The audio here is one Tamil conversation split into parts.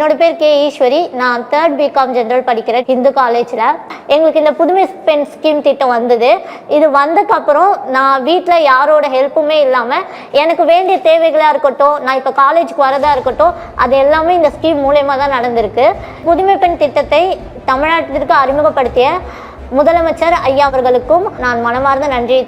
என்னோட பேர் கே ஈஸ்வரி. நான் தேர்ட் பிகாம் ஜென்ரல் படிக்கிறேன் இந்து காலேஜில் எங்களுக்கு இந்த புதுமை பெண் ஸ்கீம் திட்டம் வந்தது. இது வந்ததுக்கப்புறம் நான் வீட்டில் யாரோட ஹெல்ப்புமே இல்லாமல் எனக்கு வேண்டிய தேவைகளாக இருக்கட்டும் நான் இப்போ காலேஜுக்கு வரதா இருக்கட்டும் அது எல்லாமே இந்த ஸ்கீம் மூலயமா தான் நடந்திருக்கு. புதுமை பெண் திட்டத்தை தமிழ்நாட்டிற்கு அறிமுகப்படுத்திய முதலமைச்சர் ஐயா அவர்களுக்கும் நான் மனமார்ந்த நன்றி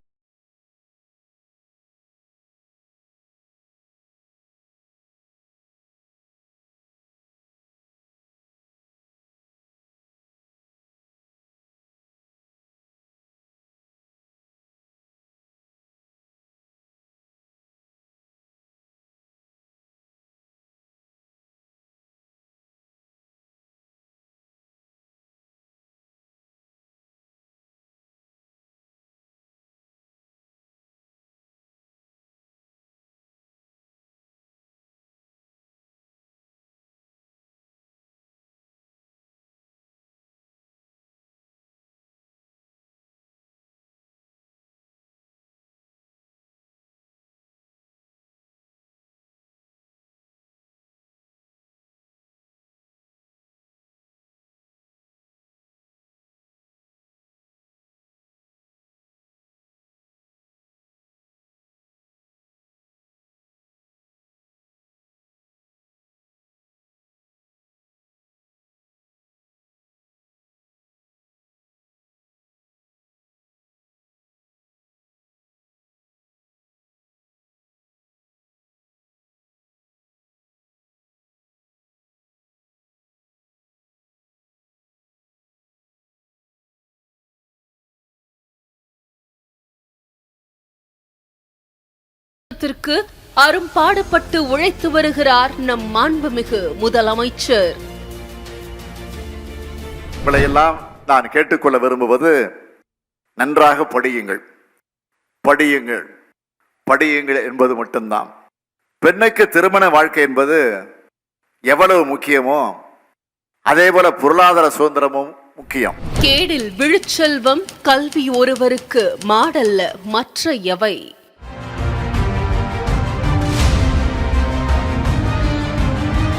த்திற்கு அரும்பாடுபட்டு உழைத்து வருகிறார் நம் மாண்புமிகு முதலமைச்சர். உங்களையெல்லாம் நான் கேட்டுக்கொள்ள விரும்புவது நன்றாக படியுங்கள். படியுங்கள். படியுங்கள் என்பது மட்டும்தான். பெண்ணுக்கு திருமண வாழ்க்கை என்பது எவ்வளவு முக்கியமோ அதே போல பொருளாதார சுதந்திரமும் முக்கியம். கேடில் விழுச்செல்வம் கல்வி ஒருவருக்கு மாடல்ல மற்ற எவை?